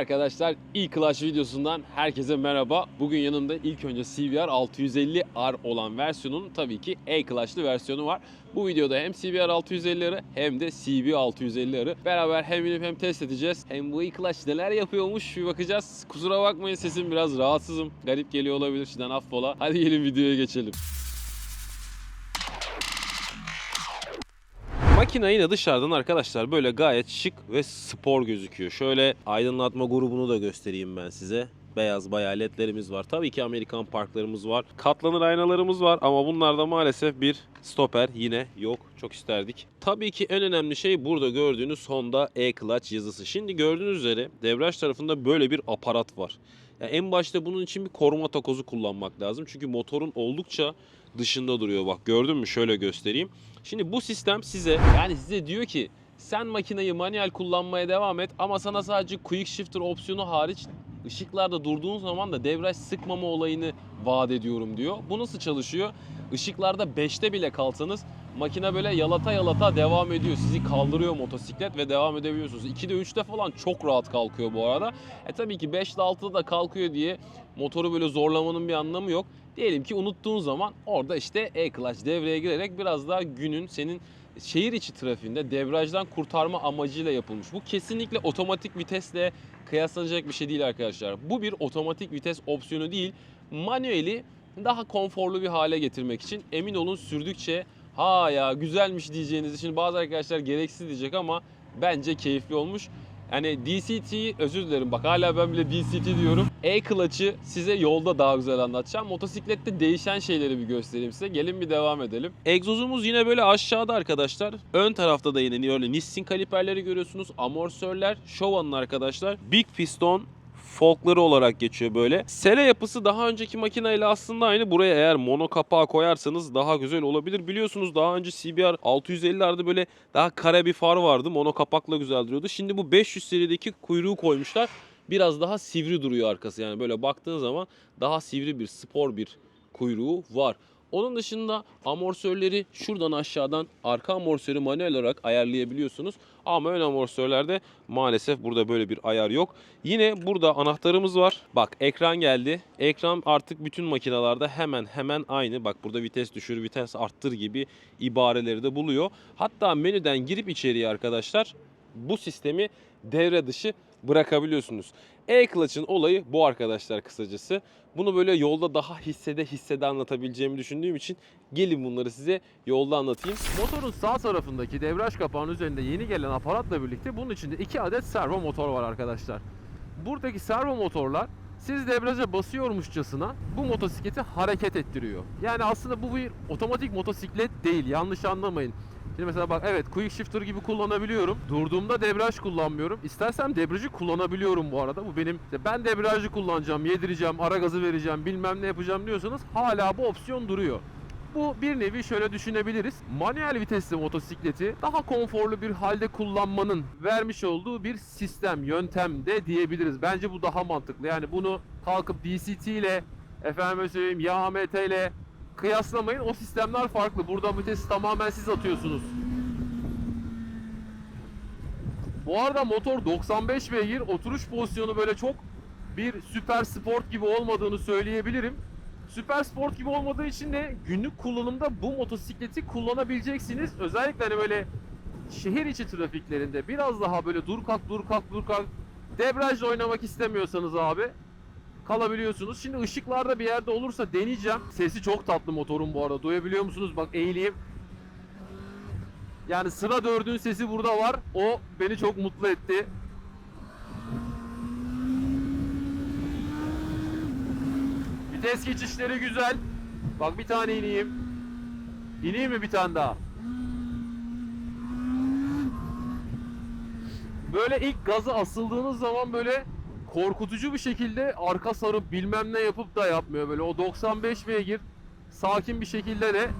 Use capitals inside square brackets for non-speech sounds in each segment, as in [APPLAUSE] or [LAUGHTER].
Arkadaşlar e-Clash videosundan herkese merhaba. Bugün yanımda ilk önce CBR 650R olan versiyonun tabii ki E-Clash'lı versiyonu var. Bu videoda hem CBR 650R'ı hem de CB 650R'ı beraber hem binip hem test edeceğiz. Hem bu e-Clash neler yapıyormuş bir bakacağız. Kusura bakmayın sesim biraz rahatsızım. Garip geliyor olabilir şimdiden affola. Hadi gelin videoya geçelim. Makine yine dışarıdan arkadaşlar böyle gayet şık ve spor gözüküyor. Şöyle aydınlatma grubunu da göstereyim ben size. Beyaz bayağı ledlerimiz var. Tabii ki Amerikan parklarımız var. Katlanır aynalarımız var ama bunlarda maalesef bir stoper yine yok. Çok isterdik. Tabii ki en önemli şey burada gördüğünüz Honda E-Clutch yazısı. Şimdi gördüğünüz üzere debriyaj tarafında böyle bir aparat var. Yani en başta bunun için bir koruma takozu kullanmak lazım. Çünkü motorun oldukça dışında duruyor. Bak gördün mü? Şöyle göstereyim. Şimdi bu sistem size yani size diyor ki sen makineyi manuel kullanmaya devam et ama sana sadece quick shifter opsiyonu hariç ışıklarda durduğun zaman da debriyaj sıkmama olayını vaat ediyorum diyor. Bu nasıl çalışıyor? Işıklarda 5'te bile kalsanız makine böyle yalata yalata devam ediyor. Sizi kaldırıyor motosiklet ve devam edebiliyorsunuz. 2'de 3'te falan çok rahat kalkıyor bu arada. E tabii ki 5'te 6'da da kalkıyor diye motoru böyle zorlamanın bir anlamı yok. Diyelim ki unuttuğun zaman orada işte e-clutch devreye girerek biraz daha günün senin şehir içi trafiğinde debriyajdan kurtarma amacıyla yapılmış. Bu kesinlikle otomatik vitesle kıyaslanacak bir şey değil arkadaşlar. Bu bir otomatik vites opsiyonu değil. Manueli daha konforlu bir hale getirmek için emin olun sürdükçe ha ya güzelmiş diyeceğiniz için bazı arkadaşlar gereksiz diyecek ama bence keyifli olmuş. Yani DCT özür dilerim bak hala ben bile DCT diyorum. E-Clutch'ı size yolda daha güzel anlatacağım. Motosiklette değişen şeyleri bir göstereyim size. Gelin bir devam edelim. Egzozumuz yine böyle aşağıda arkadaşlar. Ön tarafta da yine öyle Nissin kaliperleri görüyorsunuz. Amortisörler, Showa'nın arkadaşlar. Big Piston folkları olarak geçiyor böyle. Sele yapısı daha önceki makineyle aslında aynı. Buraya eğer mono kapağı koyarsanız daha güzel olabilir. Biliyorsunuz daha önce CBR 650'lerde böyle daha kare bir far vardı. Mono kapakla güzel duruyordu. Şimdi bu 500 serideki kuyruğu koymuşlar. Biraz daha sivri duruyor arkası. Yani böyle baktığın zaman daha sivri bir spor bir kuyruğu var. Onun dışında amortisörleri şuradan aşağıdan arka amortisörü manuel olarak ayarlayabiliyorsunuz. Ama ön amortisörlerde maalesef burada böyle bir ayar yok. Yine burada anahtarımız var. Bak ekran geldi. Ekran artık bütün makinalarda hemen hemen aynı. Bak burada vites düşür, vites arttır gibi ibareleri de buluyor. Hatta menüden girip içeriye arkadaşlar bu sistemi devre dışı bırakabiliyorsunuz. E-Clutch'ın olayı bu arkadaşlar kısacası. Bunu böyle yolda daha hissede hissede anlatabileceğimi düşündüğüm için gelin bunları size yolda anlatayım. Motorun sağ tarafındaki debriyaj kapağının üzerinde yeni gelen aparatla birlikte bunun içinde iki adet servo motor var arkadaşlar. Buradaki servo motorlar siz debriyaja basıyormuşçasına bu motosikleti hareket ettiriyor. Yani aslında bu bir otomatik motosiklet değil yanlış anlamayın. Şimdi mesela bak evet quick shifter gibi kullanabiliyorum. Durduğumda debriyaj kullanmıyorum. İstersem debriyajı kullanabiliyorum bu arada. Bu benim işte ben debriyajı kullanacağım, yedireceğim, ara gazı vereceğim, bilmem ne yapacağım diyorsanız hala bu opsiyon duruyor. Bu bir nevi şöyle düşünebiliriz. Manuel vitesli motosikleti daha konforlu bir halde kullanmanın vermiş olduğu bir sistem, yöntem de diyebiliriz. Bence bu daha mantıklı. Yani bunu kalkıp DCT ile efendim söyleyeyim YHMT ile kıyaslamayın. O sistemler farklı. Burada vitesi tamamen siz atıyorsunuz. Bu arada motor 95 beygir. Oturuş pozisyonu böyle çok bir süper sport gibi olmadığını söyleyebilirim. Süper sport gibi olmadığı için de günlük kullanımda bu motosikleti kullanabileceksiniz. Özellikle hani böyle şehir içi trafiklerinde biraz daha böyle dur kalk dur kalk dur kalk debriyajla oynamak istemiyorsanız abi kalabiliyorsunuz. Şimdi ışıklarda bir yerde olursa deneyeceğim. Sesi çok tatlı motorun bu arada. Duyabiliyor musunuz? Bak eğileyim. Yani sıra dördün sesi burada var. O beni çok mutlu etti. Vites geçişleri güzel. Bak bir tane ineyim. İneyim mi bir tane daha? Böyle ilk gazı asıldığınız zaman böyle korkutucu bir şekilde arka sarıp bilmem ne yapıp da yapmıyor böyle. O 95 beygir sakin bir şekilde de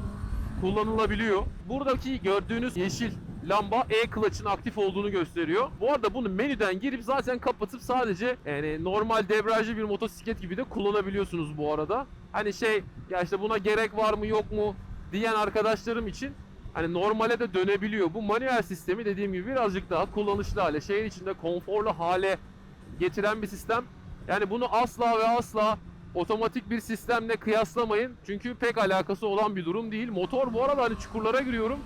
kullanılabiliyor. Buradaki gördüğünüz yeşil lamba e-clutch'ın aktif olduğunu gösteriyor. Bu arada bunu menüden girip zaten kapatıp sadece yani normal debriyajlı bir motosiklet gibi de kullanabiliyorsunuz bu arada. Hani şey ya işte buna gerek var mı yok mu diyen arkadaşlarım için hani normale de dönebiliyor. Bu manuel sistemi dediğim gibi birazcık daha kullanışlı hale, şehir içinde konforlu hale getiren bir sistem. Yani bunu asla ve asla otomatik bir sistemle kıyaslamayın. Çünkü pek alakası olan bir durum değil. Motor bu arada hani çukurlara giriyorum.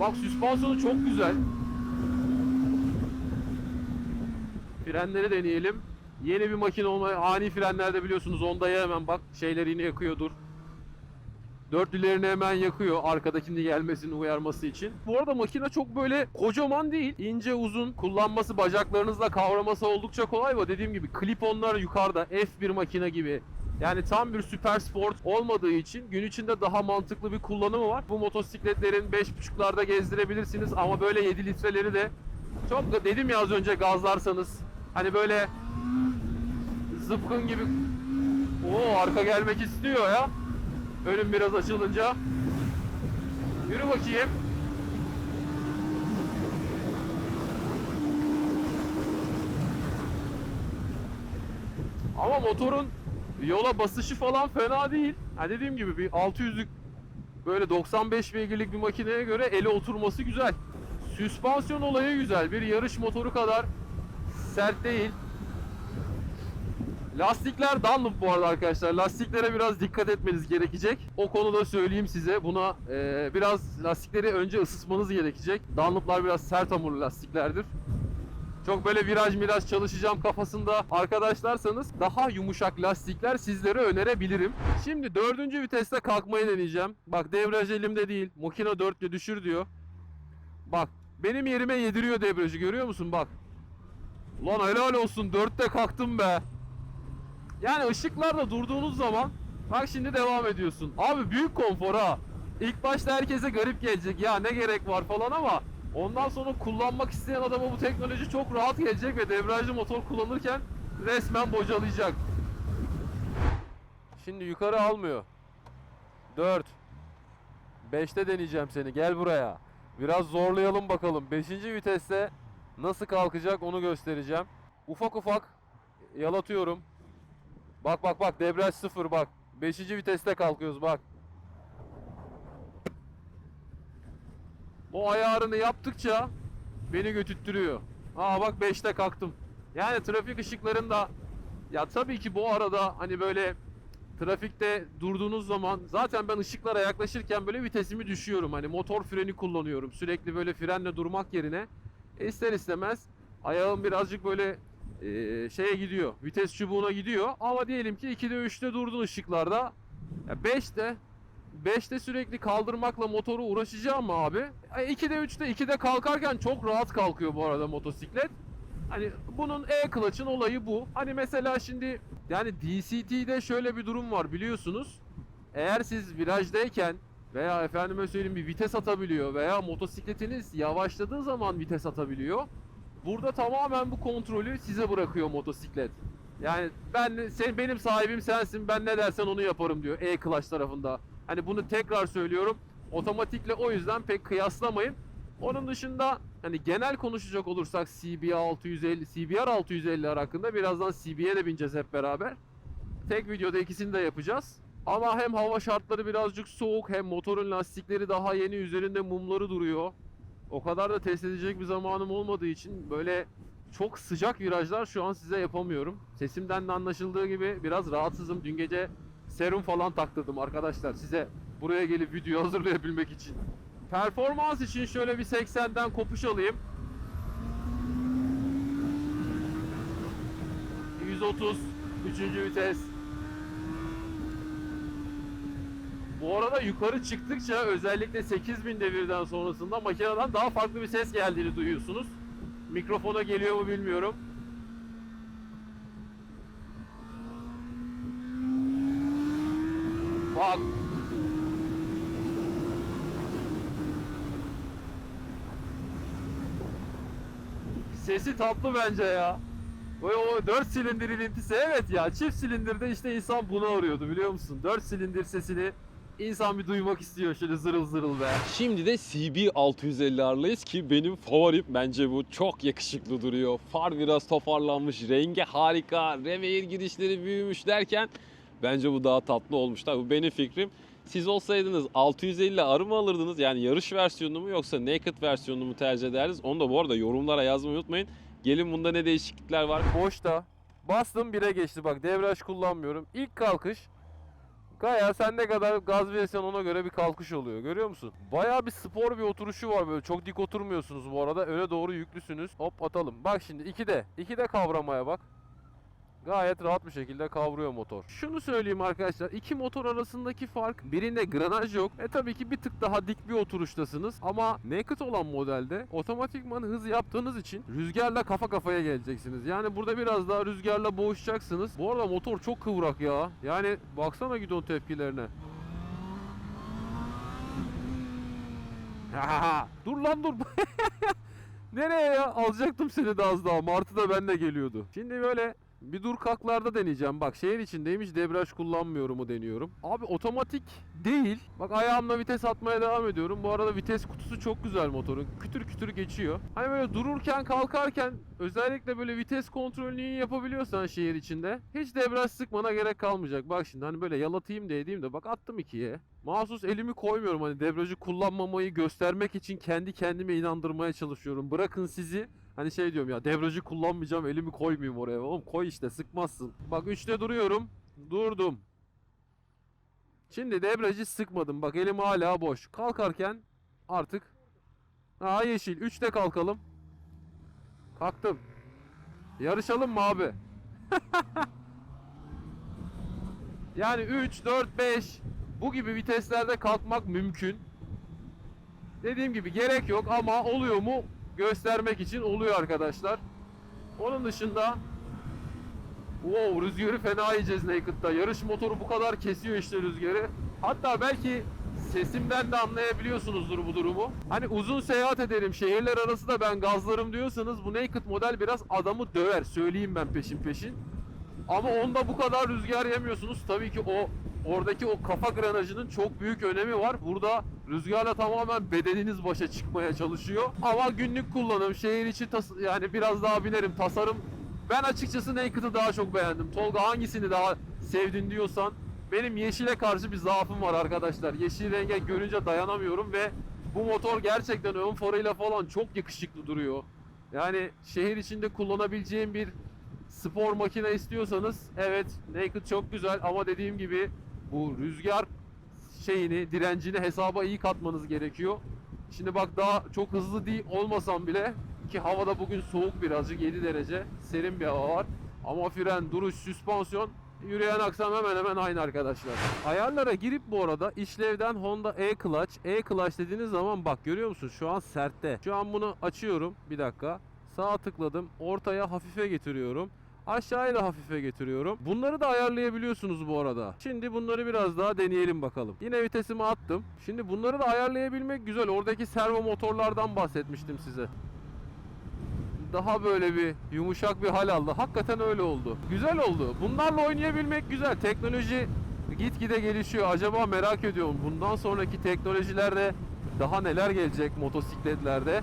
Bak süspansiyonu çok güzel. Frenleri deneyelim. Yeni bir makine olma ani frenlerde biliyorsunuz Honda'ya hemen bak şeylerini yakıyordur. Dörtlülerini hemen yakıyor arkadakini gelmesini uyarması için. Bu arada makine çok böyle kocaman değil. İnce uzun kullanması bacaklarınızla kavraması oldukça kolay ama dediğim gibi kliponlar yukarıda F1 makine gibi. Yani tam bir süper sport olmadığı için gün içinde daha mantıklı bir kullanımı var. Bu motosikletlerin 5.5'larda gezdirebilirsiniz ama böyle 7 litreleri de çok dedim ya az önce gazlarsanız hani böyle zıpkın gibi Oo arka gelmek istiyor ya. Önüm biraz açılınca. Yürü bakayım. Ama motorun yola basışı falan fena değil. Ha dediğim gibi bir 600'lük böyle 95 beygirlik bir makineye göre ele oturması güzel. Süspansiyon olayı güzel. Bir yarış motoru kadar sert değil. Lastikler Dunlop bu arada arkadaşlar. Lastiklere biraz dikkat etmeniz gerekecek. O konuda söyleyeyim size. Buna e, biraz lastikleri önce ısıtmanız gerekecek. Dunlop'lar biraz sert hamurlu lastiklerdir. Çok böyle viraj miraj çalışacağım kafasında arkadaşlarsanız daha yumuşak lastikler sizlere önerebilirim. Şimdi dördüncü viteste kalkmayı deneyeceğim. Bak debriyaj elimde değil. Makine dörtlü düşür diyor. Bak benim yerime yediriyor debriyajı görüyor musun bak. Lan helal olsun dörtte kalktım be. Yani ışıklarla durduğunuz zaman bak şimdi devam ediyorsun. Abi büyük konfor ha. İlk başta herkese garip gelecek ya ne gerek var falan ama ondan sonra kullanmak isteyen adama bu teknoloji çok rahat gelecek ve debriyajlı motor kullanırken resmen bocalayacak. Şimdi yukarı almıyor. 4 5'te deneyeceğim seni. Gel buraya. Biraz zorlayalım bakalım. 5. viteste nasıl kalkacak onu göstereceğim. Ufak ufak yalatıyorum. Bak bak bak debriyaj sıfır bak. 5. viteste kalkıyoruz bak. O ayarını yaptıkça beni götüttürüyor. Aa bak 5'te kalktım. Yani trafik ışıklarında ya tabii ki bu arada hani böyle trafikte durduğunuz zaman zaten ben ışıklara yaklaşırken böyle vitesimi düşüyorum. Hani motor freni kullanıyorum. Sürekli böyle frenle durmak yerine ister istemez ayağım birazcık böyle e, şeye gidiyor. Vites çubuğuna gidiyor. Ama diyelim ki 2'de 3'te durdun ışıklarda. Ya 5'te 5'te sürekli kaldırmakla motoru uğraşacağım mı abi? E, 2'de 3'te 2'de kalkarken çok rahat kalkıyor bu arada motosiklet. Hani bunun e-clutch'ın olayı bu. Hani mesela şimdi yani DCT'de şöyle bir durum var biliyorsunuz. Eğer siz virajdayken veya efendime söyleyeyim bir vites atabiliyor veya motosikletiniz yavaşladığı zaman vites atabiliyor. Burada tamamen bu kontrolü size bırakıyor motosiklet. Yani ben sen benim sahibim sensin. Ben ne dersen onu yaparım diyor E-Clutch tarafında. Hani bunu tekrar söylüyorum. Otomatikle o yüzden pek kıyaslamayın. Onun dışında hani genel konuşacak olursak CBR 650, CBR 650'ler hakkında birazdan CB'ye de bineceğiz hep beraber. Tek videoda ikisini de yapacağız. Ama hem hava şartları birazcık soğuk hem motorun lastikleri daha yeni üzerinde mumları duruyor. O kadar da test edecek bir zamanım olmadığı için böyle çok sıcak virajlar şu an size yapamıyorum. Sesimden de anlaşıldığı gibi biraz rahatsızım. Dün gece serum falan taktırdım arkadaşlar size buraya gelip video [LAUGHS] hazırlayabilmek için. Performans için şöyle bir 80'den kopuş alayım. 130 3. vites. Bu arada yukarı çıktıkça özellikle 8000 devirden sonrasında makineden daha farklı bir ses geldiğini duyuyorsunuz. Mikrofona geliyor mu bilmiyorum. Bak. Sesi tatlı bence ya. Böyle o 4 silindir ilintisi evet ya çift silindirde işte insan bunu arıyordu biliyor musun? 4 silindir sesini insan bir duymak istiyor şöyle zırıl zırıl be. Şimdi de CB 650R'lıyız ki benim favorim bence bu. Çok yakışıklı duruyor. Far biraz toparlanmış, rengi harika, reveir girişleri büyümüş derken bence bu daha tatlı olmuş. Tabii bu benim fikrim. Siz olsaydınız 650 arı mı alırdınız? Yani yarış versiyonunu mu yoksa naked versiyonunu mu tercih ederdiniz? Onu da bu arada yorumlara yazmayı unutmayın. Gelin bunda ne değişiklikler var? Boşta Bastım 1'e geçti bak debriyaj kullanmıyorum. İlk kalkış Gaya sen ne kadar gaz verirsen ona göre bir kalkış oluyor. Görüyor musun? Bayağı bir spor bir oturuşu var böyle. Çok dik oturmuyorsunuz bu arada. Öne doğru yüklüsünüz. Hop atalım. Bak şimdi 2'de. 2'de kavramaya bak. Gayet rahat bir şekilde kavruyor motor. Şunu söyleyeyim arkadaşlar. iki motor arasındaki fark birinde granaj yok. E tabii ki bir tık daha dik bir oturuştasınız. Ama naked olan modelde otomatikman hız yaptığınız için rüzgarla kafa kafaya geleceksiniz. Yani burada biraz daha rüzgarla boğuşacaksınız. Bu arada motor çok kıvrak ya. Yani baksana gidon tepkilerine. [LAUGHS] dur lan dur. [LAUGHS] Nereye ya? Alacaktım seni de az daha. Martı da benle geliyordu. Şimdi böyle bir dur kalklarda deneyeceğim. Bak şehir içindeymiş debriyaj kullanmıyorumu deniyorum. Abi otomatik değil. Bak ayağımla vites atmaya devam ediyorum. Bu arada vites kutusu çok güzel motorun. Kütür kütür geçiyor. Hani böyle dururken kalkarken özellikle böyle vites kontrolünü yapabiliyorsan şehir içinde hiç debriyaj sıkmana gerek kalmayacak. Bak şimdi hani böyle yalatayım diye de bak attım ikiye. Mahsus elimi koymuyorum hani debriyajı kullanmamayı göstermek için kendi kendime inandırmaya çalışıyorum. Bırakın sizi Hani şey diyorum ya debriyajı kullanmayacağım elimi koymayayım oraya. Oğlum koy işte sıkmazsın. Bak 3'te duruyorum. Durdum. Şimdi debriyajı sıkmadım. Bak elim hala boş. Kalkarken artık Ha yeşil. 3'te kalkalım. Kalktım. Yarışalım mı abi? [LAUGHS] yani 3, 4, 5 bu gibi viteslerde kalkmak mümkün. Dediğim gibi gerek yok ama oluyor mu göstermek için oluyor arkadaşlar. Onun dışında Wow rüzgarı fena yiyeceğiz Naked'da. Yarış motoru bu kadar kesiyor işte rüzgarı. Hatta belki sesimden de anlayabiliyorsunuzdur bu durumu. Hani uzun seyahat ederim şehirler arası da ben gazlarım diyorsanız bu Naked model biraz adamı döver. Söyleyeyim ben peşin peşin. Ama onda bu kadar rüzgar yemiyorsunuz. Tabii ki o oradaki o kafa granajının çok büyük önemi var. Burada rüzgarla tamamen bedeniniz başa çıkmaya çalışıyor. Ama günlük kullanım, şehir içi tas- yani biraz daha binerim tasarım. Ben açıkçası Naked'ı daha çok beğendim. Tolga hangisini daha sevdin diyorsan benim yeşile karşı bir zaafım var arkadaşlar. Yeşil renge görünce dayanamıyorum ve bu motor gerçekten ön farıyla falan çok yakışıklı duruyor. Yani şehir içinde kullanabileceğim bir spor makine istiyorsanız evet Naked çok güzel ama dediğim gibi bu rüzgar şeyini direncini hesaba iyi katmanız gerekiyor. Şimdi bak daha çok hızlı değil olmasam bile ki havada bugün soğuk birazcık 7 derece serin bir hava var. Ama fren, duruş, süspansiyon yürüyen aksam hemen hemen aynı arkadaşlar. Ayarlara girip bu arada işlevden Honda E-Clutch. E-Clutch dediğiniz zaman bak görüyor musun şu an sertte. Şu an bunu açıyorum bir dakika. Sağa tıkladım ortaya hafife getiriyorum. Aşağıya da hafife getiriyorum. Bunları da ayarlayabiliyorsunuz bu arada. Şimdi bunları biraz daha deneyelim bakalım. Yine vitesimi attım. Şimdi bunları da ayarlayabilmek güzel. Oradaki servo motorlardan bahsetmiştim size. Daha böyle bir yumuşak bir hal aldı. Hakikaten öyle oldu. Güzel oldu. Bunlarla oynayabilmek güzel. Teknoloji gitgide gelişiyor. Acaba merak ediyorum. Bundan sonraki teknolojilerde daha neler gelecek motosikletlerde?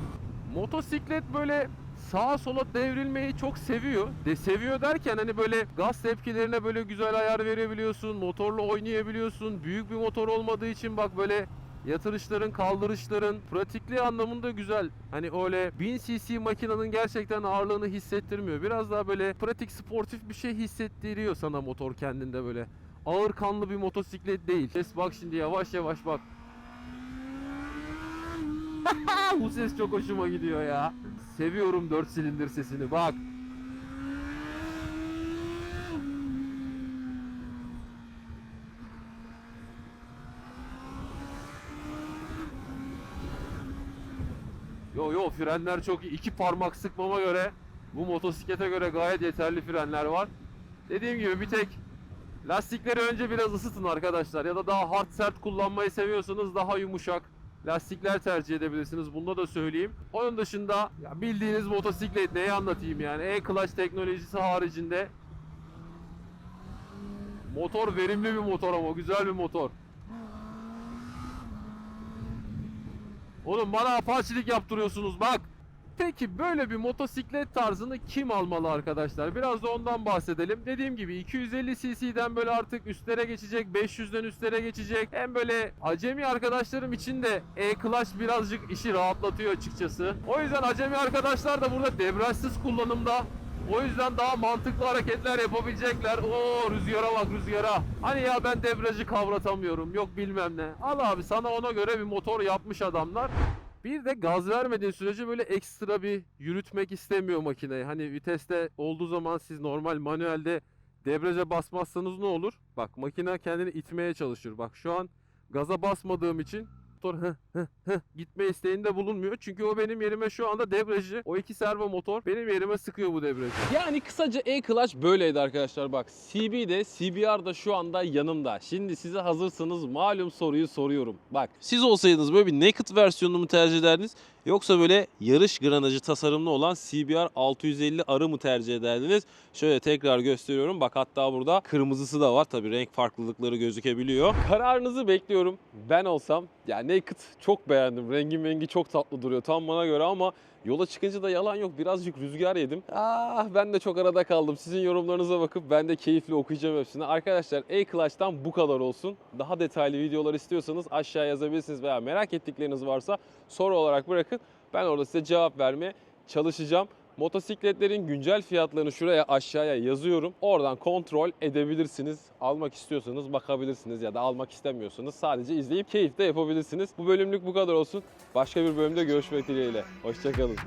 Motosiklet böyle sağa sola devrilmeyi çok seviyor. De seviyor derken hani böyle gaz tepkilerine böyle güzel ayar verebiliyorsun. Motorla oynayabiliyorsun. Büyük bir motor olmadığı için bak böyle yatırışların, kaldırışların pratikliği anlamında güzel. Hani öyle 1000 cc makinenin gerçekten ağırlığını hissettirmiyor. Biraz daha böyle pratik, sportif bir şey hissettiriyor sana motor kendinde böyle. Ağır kanlı bir motosiklet değil. Ses bak şimdi yavaş yavaş bak. [LAUGHS] Bu ses çok hoşuma gidiyor ya. Seviyorum 4 silindir sesini bak. Yo yo frenler çok iyi. İki parmak sıkmama göre bu motosiklete göre gayet yeterli frenler var. Dediğim gibi bir tek lastikleri önce biraz ısıtın arkadaşlar ya da daha hard sert kullanmayı seviyorsanız daha yumuşak lastikler tercih edebilirsiniz. Bunda da söyleyeyim. Onun dışında ya bildiğiniz motosiklet neyi anlatayım yani e-clutch teknolojisi haricinde motor verimli bir motor ama güzel bir motor. Oğlum bana apaçilik yaptırıyorsunuz bak. Peki böyle bir motosiklet tarzını kim almalı arkadaşlar? Biraz da ondan bahsedelim. Dediğim gibi 250 cc'den böyle artık üstlere geçecek, 500'den üstlere geçecek. Hem böyle acemi arkadaşlarım için de e-clutch birazcık işi rahatlatıyor açıkçası. O yüzden acemi arkadaşlar da burada debriyajsız kullanımda O yüzden daha mantıklı hareketler yapabilecekler. Oo rüzgara bak rüzgara. Hani ya ben debriyajı kavratamıyorum. Yok bilmem ne. Al abi sana ona göre bir motor yapmış adamlar. Bir de gaz vermediğin sürece böyle ekstra bir yürütmek istemiyor makineyi. Hani viteste olduğu zaman siz normal manuelde debriyaja basmazsanız ne olur? Bak makine kendini itmeye çalışır. Bak şu an gaza basmadığım için motor heh, heh, heh gitme isteğinde bulunmuyor. Çünkü o benim yerime şu anda debriyajı, o iki servo motor benim yerime sıkıyor bu debriyajı. Yani kısaca E-Clutch böyleydi arkadaşlar bak. CB de CBR da şu anda yanımda. Şimdi size hazırsanız malum soruyu soruyorum. Bak Siz olsaydınız böyle bir naked versiyonunu mu tercih ederdiniz? Yoksa böyle yarış granajı tasarımlı olan CBR 650 arı mı tercih ederdiniz? Şöyle tekrar gösteriyorum. Bak hatta burada kırmızısı da var. Tabii renk farklılıkları gözükebiliyor. kararınızı bekliyorum. Ben olsam ya Naked çok beğendim. Rengi mengi çok tatlı duruyor. Tam bana göre ama yola çıkınca da yalan yok. Birazcık rüzgar yedim. Ah ben de çok arada kaldım. Sizin yorumlarınıza bakıp ben de keyifli okuyacağım hepsini. Arkadaşlar E-Clutch'tan bu kadar olsun. Daha detaylı videolar istiyorsanız aşağı yazabilirsiniz veya merak ettikleriniz varsa soru olarak bırakın. Ben orada size cevap vermeye çalışacağım. Motosikletlerin güncel fiyatlarını şuraya aşağıya yazıyorum. Oradan kontrol edebilirsiniz. Almak istiyorsanız bakabilirsiniz ya da almak istemiyorsanız sadece izleyip keyif de yapabilirsiniz. Bu bölümlük bu kadar olsun. Başka bir bölümde görüşmek dileğiyle. Hoşçakalın.